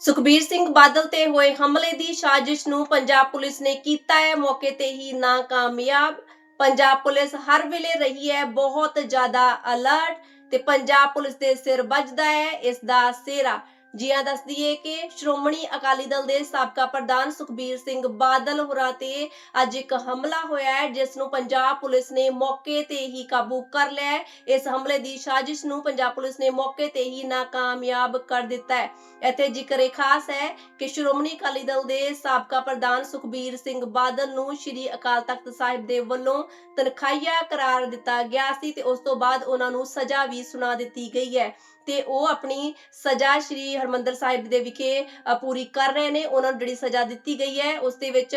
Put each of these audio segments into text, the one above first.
ਸੁਖਬੀਰ ਸਿੰਘ ਬਾਦਲ ਤੇ ਹੋਏ ਹਮਲੇ ਦੀ ਸਾਜ਼ਿਸ਼ ਨੂੰ ਪੰਜਾਬ ਪੁਲਿਸ ਨੇ ਕੀਤਾ ਹੈ। ਮੌਕੇ ਤੇ ਹੀ ਨਾਕਾਮਯਾਬ। ਪੰਜਾਬ ਪੁਲਿਸ ਹਰ ਵੇਲੇ ਰਹੀ ਹੈ। ਬਹੁਤ ਜ਼ਿਆਦਾ ਅਲਰਟ ਤੇ ਪੰਜਾਬ ਪੁਲਿਸ ਦੇ ਸਿਰ ਵੱਜਦਾ ਹੈ। ਇਸ ਦਾ ਸਿਹਰਾ ਜੀਆਂ ਦੱਸ ਦਈਏ ਕਿ ਸ਼੍ਰੋਮਣੀ ਅਕਾਲੀ ਦਲ ਦੇ ਸਾਬਕਾ ਪ੍ਰਧਾਨ ਸੁਖਬੀਰ ਸਿੰਘ ਬਾਦਲ ਹੋਰਾਂ ਤੇ ਅੱਜ ਇੱਕ ਹਮਲਾ ਹੋਇਆ ਹੈ, ਜਿਸ ਨੂੰ ਪੰਜਾਬ ਪੁਲਿਸ ਨੇ ਮੌਕੇ ਤੇ ਹੀ ਕਾਬੂ ਕਰ ਲਿਆ ਇਸ ਹਮਲੇ ਦੀ ਸਾਜ਼ਿਸ਼ ਨੂੰ ਪੰਜਾਬ ਪੁਲਿਸ ਨੇ ਮੌਕੇ ਤੇ ਹੀ ਨਾਕਾਮਯਾਬ ਕਰ ਦਿੱਤਾ ਹੈ। ਇੱਥੇ ਜ਼ਿਕਰ ਖਾਸ ਹੈ ਕਿ ਸ਼੍ਰੋਮਣੀ ਅਕਾਲੀ ਦਲ ਦੇ ਸਾਬਕਾ ਪ੍ਰਧਾਨ ਸੁਖਬੀਰ ਸਿੰਘ ਬਾਦਲ ਨੂੰ ਸ਼੍ਰੀ ਅਕਾਲ ਤਖਤ ਸਾਹਿਬ ਦੇ ਵੱਲੋਂ ਤਨਖਾਹੀਆ ਕਰਾਰ ਦਿੱਤਾ ਗਿਆ ਸੀ ਤੇ ਉਸ ਤੋਂ ਬਾਅਦ ਉਹਨਾਂ ਨੂੰ ਸਜ਼ਾ ਵੀ ਸੁਣਾ ਦਿੱਤੀ ਗਈ ਹੈ ਤੇ ਉਹ ਆਪਣੀ ਸਜ਼ਾ ਸ਼੍ਰੀ ਹਰਮੰਦਰ ਸਾਹਿਬ ਦੇ ਵਿਖੇ ਪੂਰੀ ਕਰ ਰਹੇ ਨੇ। ਉਹਨਾਂ ਨੂੰ ਜਿਹੜੀ ਸਜ਼ਾ ਦਿੱਤੀ ਗਈ ਹੈ, ਉਸ ਦੇ ਵਿੱਚ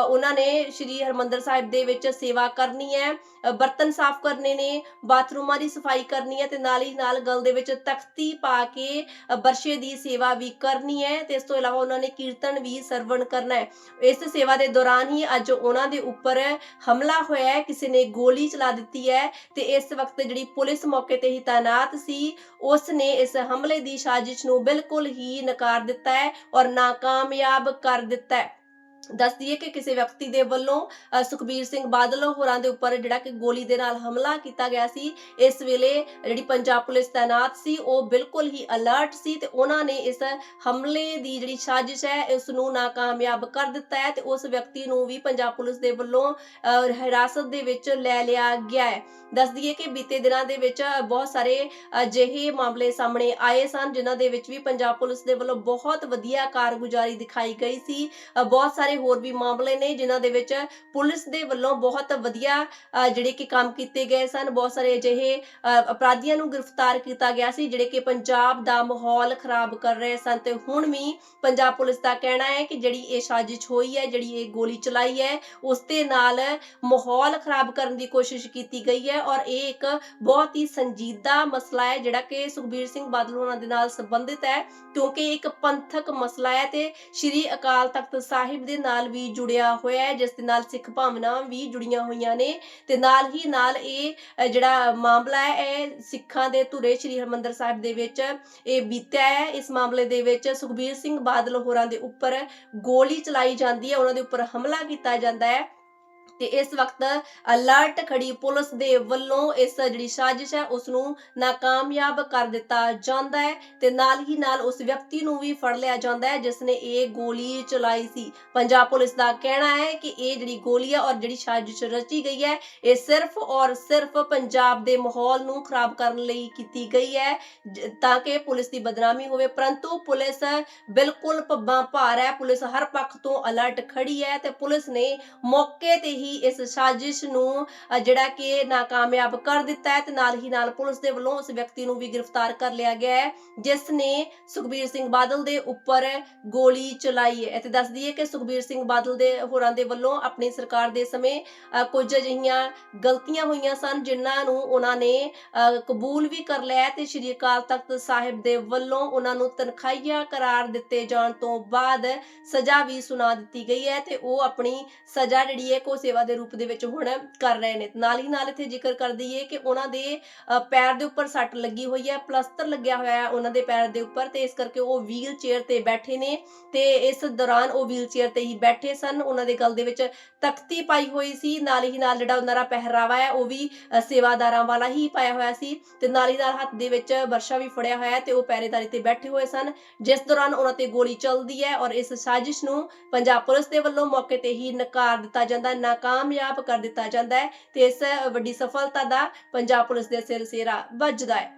ਉਹਨਾਂ ਨੇ ਸ਼੍ਰੀ ਹਰਮੰਦਰ ਸਾਹਿਬ ਦੇ ਵਿੱਚ ਸੇਵਾ ਕਰਨੀ ਹੈ ਬਰਤਨ ਸਾਫ਼ ਕਰਨੇ ਨੇ, ਬਾਥਰੂਮਾਂ ਦੀ ਸਫ਼ਾਈ ਕਰਨੀ ਹੈ ਤੇ ਨਾਲ ਹੀ ਨਾਲ ਗਲ ਦੇ ਵਿੱਚ ਤਖਤੀ ਪਾ ਕੇ ਬਰਸ਼ੇ ਦੀ ਸੇਵਾ ਵੀ ਕਰਨੀ ਹੈ ਤੇ ਇਸ ਤੋਂ ਇਲਾਵਾ ਉਹਨਾਂ ਨੇ ਕੀਰਤਨ ਵੀ ਸਰਵਣ ਕਰਨਾ ਹੈ। ਇਸ ਸੇਵਾ ਦੇ ਦੌਰਾਨ ਹੀ ਅੱਜ ਉਹਨਾਂ ਦੇ ਉੱਪਰ ਹਮਲਾ ਹੋਇਆ ਹੈ। ਕਿਸੇ ਨੇ ਗੋਲੀ ਚਲਾ ਦਿੱਤੀ ਹੈ ਤੇ ਇਸ ਵਕਤ ਜਿਹੜੀ ਪੁਲਿਸ ਮੌਕੇ ਤੇ ਹੀ ਤਾਇਨਾਤ ਸੀ, ਉਸ ਨੇ ਇਸ ਹਮਲੇ ਦੀ ਸਾਜ਼ਿਸ਼ ਨੂੰ ਬਿਲਕੁਲ ਹੀ ਨਕਾਰ ਦਿੱਤਾ ਹੈ ਔਰ ਨਾਕਾਮਯਾਬ ਕਰ ਦਿੱਤਾ ਹੈ। ਦੱਸ ਦਈਏ ਕਿ ਕਿਸੇ ਵਿਅਕਤੀ ਦੇ ਵੱਲੋਂ ਸੁਖਬੀਰ ਸਿੰਘ ਬਾਦਲ ਹੋਰਾਂ ਦੇ ਉੱਪਰ ਜਿਹੜਾ ਕਿ ਗੋਲੀ ਦੇ ਨਾਲ ਹਮਲਾ ਕੀਤਾ ਗਿਆ ਸੀ ਇਸ ਵੇਲੇ ਜਿਹੜੀ ਪੰਜਾਬ ਪੁਲਿਸ ਤਾਇਨਾਤ ਸੀ ਉਹ ਬਿਲਕੁਲ ਹੀ ਅਲਰਟ ਸੀ ਤੇ ਉਹਨਾਂ ਨੇ ਇਸ ਹਮਲੇ ਦੀ ਜਿਹੜੀ ਸਾਜ਼ਿਸ਼ ਹੈ ਇਸ ਨੂੰ ਨਾਕਾਮਯਾਬ ਕਰ ਦਿੱਤਾ ਹੈ ਤੇ ਉਸ ਵਿਅਕਤੀ ਨੂੰ ਵੀ ਪੰਜਾਬ ਪੁਲਿਸ ਦੇ ਵੱਲੋਂ ਅ, ਹਿਰਾਸਤ ਦੇ ਵਿੱਚ ਲੈ ਲਿਆ ਗਿਆ ਹੈ। ਦੱਸ ਦਈਏ ਕਿ ਬੀਤੇ ਦਿਨਾਂ ਦੇ ਵਿੱਚ ਬਹੁਤ ਸਾਰੇ ਅਜਿਹੇ ਮਾਮਲੇ ਸਾਹਮਣੇ ਆਏ ਸਨ ਜਿਨ੍ਹਾਂ ਦੇ ਵਿੱਚ ਵੀ ਪੰਜਾਬ ਪੁਲਿਸ ਦੇ ਵੱਲੋਂ ਬਹੁਤ ਵਧੀਆ ਕਾਰਗੁਜ਼ਾਰੀ ਦਿਖਾਈ ਗਈ ਸੀ। ਬਹੁਤ ਸਾਰੇ ਹੋਰ ਵੀ ਮਾਮਲੇ ਨੇ, ਜਿਨ੍ਹਾਂ ਦੇ ਵਿੱਚ ਪੁਲਿਸ ਦੇ ਵੱਲੋਂ ਬਹੁਤ ਵਧੀਆ ਜਿਹੜੇ ਕਿ ਕੰਮ ਕੀਤੇ ਗਏ ਸਨ। ਬਹੁਤ ਸਾਰੇ ਅਜਿਹੇ ਅਪਰਾਧੀਆਂ ਨੂੰ ਗ੍ਰਿਫਤਾਰ ਕੀਤਾ ਗਿਆ ਸੀ, ਜਿਹੜੇ ਕਿ ਪੰਜਾਬ ਦਾ ਮਾਹੌਲ ਖਰਾਬ ਕਰ ਰਹੇ ਸਨ। ਤੇ ਹੁਣ ਵੀ ਪੰਜਾਬ ਪੁਲਿਸ ਦਾ ਕਹਿਣਾ ਹੈ ਕਿ ਜਿਹੜੀ ਇਹ ਸਾਜ਼ਿਸ਼ ਹੋਈ ਹੈ, ਜਿਹੜੀ ਇਹ ਗੋਲੀ ਚਲਾਈ ਹੈ, ਉਸ ਦੇ ਨਾਲ ਮਾਹੌਲ ਖਰਾਬ ਕਰਨ ਦੀ ਕੋਸ਼ਿਸ਼ ਕੀਤੀ ਗਈ ਹੈ। ਔਰ ਇਹ ਇੱਕ ਬਹੁਤ ਹੀ ਸੰਜੀਦਾ ਮਸਲਾ ਹੈ, ਜਿਹੜਾ ਕਿ ਸੁਖਬੀਰ ਸਿੰਘ ਬਾਦਲ ਹੋਰਾਂ ਦੇ ਨਾਲ ਸੰਬੰਧਿਤ ਹੈ, ਕਿਉਂਕਿ ਇੱਕ ਪੰਥਕ ਮਸਲਾ ਹੈ। ਤੇ ਸ਼੍ਰੀ ਅਕਾਲ ਤਖਤ ਸਾਹਿਬ ਦੇ ਨਾਲ ਵੀ ਜੁੜਿਆ ਹੋਇਆ ਹੈ, ਜਿਸ ਦੇ ਨਾਲ ਸਿੱਖ ਭਾਵਨਾਵਾਂ ਵੀ ਜੁੜੀਆਂ ਹੋਈਆਂ ਨੇ ਤੇ ਨਾਲ ਹੀ ਨਾਲ ਇਹ ਜਿਹੜਾ ਮਾਮਲਾ ਹੈ, ਇਹ ਸਿੱਖਾਂ ਦੇ ਧੁਰੇ ਸ਼੍ਰੀ ਹਰਮੰਦਰ ਸਾਹਿਬ ਦੇ ਵਿੱਚ, ਇਹ ਬੀਤਿਆ ਹੈ। ਇਸ ਮਾਮਲੇ ਦੇ ਵਿੱਚ ਸੁਖਬੀਰ ਸਿੰਘ ਬਾਦਲ ਹੋਰਾਂ ਦੇ ਉੱਪਰ ਗੋਲੀ ਚਲਾਈ ਜਾਂਦੀ ਹੈ, ਉਹਨਾਂ ਦੇ ਉੱਪਰ ਹਮਲਾ ਕੀਤਾ ਜਾਂਦਾ ਹੈ। ਤੇ ਇਸ ਵਕਤ ਅਲਰਟ ਖੜੀ ਪੁਲਿਸ ਦੇ ਵੱਲੋਂ ਇਸ ਜਿਹੜੀ ਸਾਜ਼ਿਸ਼ ਹੈ ਉਸ ਨੂੰ ਨਾਕਾਮਯਾਬ ਕਰ ਦਿੱਤਾ ਜਾਂਦਾ ਹੈ ਤੇ ਨਾਲ ਹੀ ਨਾਲ ਉਸ ਵਿਅਕਤੀ ਨੂੰ ਵੀ ਫੜ ਲਿਆ ਜਾਂਦਾ ਹੈ ਜਿਸ ਨੇ ਇਹ ਗੋਲੀ ਚਲਾਈ ਸੀ। ਪੰਜਾਬ ਪੁਲਿਸ ਦਾ ਕਹਿਣਾ ਹੈ ਕਿ ਇਹ ਜਿਹੜੀ ਗੋਲੀ ਹੈ ਔਰ ਜਿਹੜੀ ਸਾਜ਼ਿਸ਼ ਰਚੀ ਗਈ ਹੈ, ਇਹ ਸਿਰਫ ਔਰ ਸਿਰਫ ਪੰਜਾਬ ਦੇ ਮਾਹੌਲ ਨੂੰ ਖਰਾਬ ਕਰਨ ਲਈ ਕੀਤੀ ਗਈ ਹੈ ਤਾਂ ਕਿ ਪੁਲਿਸ ਦੀ ਬਦਨਾਮੀ ਹੋਵੇ। ਪਰੰਤੂ ਪੁਲਿਸ ਬਿਲਕੁਲ ਪੱਬਾਂ ਭਾਰ ਹੈ। ਪੁਲਿਸ ਹਰ ਪੱਖ ਤੋਂ ਅਲਰਟ ਖੜੀ ਹੈ ਤੇ ਪੁਲਿਸ ਨੇ ਮੌਕੇ ਤੇ ਹੀ ਇਸ ਸਾਜ਼ਿਸ਼ ਨੂੰ ਜਿਹੜਾ ਕਿ ਨਾਕਾਮਯਾਬ ਕਰ ਦਿੱਤਾ ਹੈ ਤੇ ਨਾਲ ਹੀ ਨਾਲ ਪੁਲਿਸ ਦੇ ਵੱਲੋਂ ਉਸ ਵਿਅਕਤੀ ਨੂੰ ਵੀ ਗ੍ਰਿਫਤਾਰ ਕਰ ਲਿਆ ਗਿਆ ਹੈ, ਜਿਸ ਨੇ ਸੁਖਬੀਰ ਸਿੰਘ ਬਾਦਲ ਦੇ ਉੱਪਰ ਗੋਲੀ ਚਲਾਈ ਹੈ। ਅਤੇ ਦੱਸ ਦਈਏ ਕਿ ਸੁਖਬੀਰ ਸਿੰਘ ਬਾਦਲ ਦੇ ਹੋਰਾਂ ਦੇ ਵੱਲੋਂ ਆਪਣੀ ਸਰਕਾਰ ਦੇ ਸਮੇਂ ਕੁਝ ਅਜਿਹੀਆਂ ਗਲਤੀਆਂ ਹੋਈਆਂ ਸਨ ਜਿਨ੍ਹਾਂ ਨੂੰ ਉਹਨਾਂ ਨੇ ਕਬੂਲ ਵੀ ਕਰ ਲਿਆ ਤੇ ਸ਼੍ਰੀ ਅਕਾਲ ਤਖਤ ਸਾਹਿਬ ਦੇ ਵੱਲੋਂ ਉਹਨਾਂ ਨੂੰ ਤਨਖਾਹੀਆ ਕਰਾਰ ਦਿੱਤੇ ਜਾਣ ਤੋਂ ਬਾਅਦ ਸਜ਼ਾ ਵੀ ਸੁਣਾ ਦਿੱਤੀ ਗਈ ਹੈ ਤੇ ਉਹ ਆਪਣੀ ਸਜ਼ਾ ਜਿਹੜੀ ਹੈ ਕੋ ਸੇਵਾ ਦੇ ਰੂਪ ਦੇ ਵਿੱਚ ਹੁਣ ਕਰ ਰਹੇ ਨੇ। ਨਾਲ ਹੀ ਨਾਲ ਇੱਥੇ ਜ਼ਿਕਰ ਕਰ ਦਈਏ ਕਿ ਉਹਨਾਂ ਦੇ ਪੈਰ ਦੇ ਉੱਪਰ ਸੱਟ ਲੱਗੀ ਹੋਈ ਹੈ, ਪਲਸਤਰ ਲੱਗਿਆ ਹੋਇਆ ਹੈ ਉਹਨਾਂ ਦੇ ਪੈਰ ਦੇ ਉੱਪਰ ਤੇ ਇਸ ਕਰਕੇ ਉਹ ਵੀਲ ਚੇਅਰ ਤੇ ਬੈਠੇ ਨੇ ਤੇ ਇਸ ਦੌਰਾਨ ਉਹ ਵੀਲ ਚੇਅਰ ਤੇ ਹੀ ਬੈਠੇ ਸਨ। ਉਹਨਾਂ ਦੇ ਗਲ ਦੇ ਵਿੱਚ ਤਖਤੀ ਪਾਈ ਹੋਈ ਸੀ। ਨਾਲ ਹੀ ਨਾਲ ਜਿਹੜਾ ਉਹਨਾਂ ਦਾ ਪਹਿਰਾਵਾ ਹੈ, ਉਹ ਵੀ ਸੇਵਾਦਾਰਾਂ ਵਾਲਾ ਹੀ ਪਾਇਆ ਹੋਇਆ ਸੀ ਤੇ ਨਾਲ ਹੀ ਨਾਲ ਹੱਥ ਦੇ ਵਿੱਚ ਵਰਸ਼ਾ ਵੀ ਫੜਿਆ ਹੋਇਆ ਹੈ ਤੇ ਉਹ ਪਹਿਰੇਦਾਰੀ ਤੇ ਬੈਠੇ ਹੋਏ ਸਨ। ਜਿਸ ਦੌਰਾਨ ਉਹਨਾਂ ਤੇ ਗੋਲੀ ਚੱਲਦੀ ਹੈ ਔਰ ਇਸ ਸਾਜ਼ਿਸ਼ ਨੂੰ ਪੰਜਾਬ ਪੁਲਿਸ ਦੇ ਵੱਲੋਂ ਮੌਕੇ ਤੇ ਹੀ ਨਕਾਰ ਦਿੱਤਾ ਜਾਂਦਾ ਨਾ ਕਾਮਯਾਬ ਕਰ ਦਿੱਤਾ ਜਾਂਦਾ ਹੈ ਤੇ ਇਸ ਵੱਡੀ ਸਫਲਤਾ ਦਾ ਪੰਜਾਬ ਪੁਲਿਸ ਦੇ ਸਿਰ ਸਿਰਾ ਵੱਜਦਾ ਹੈ।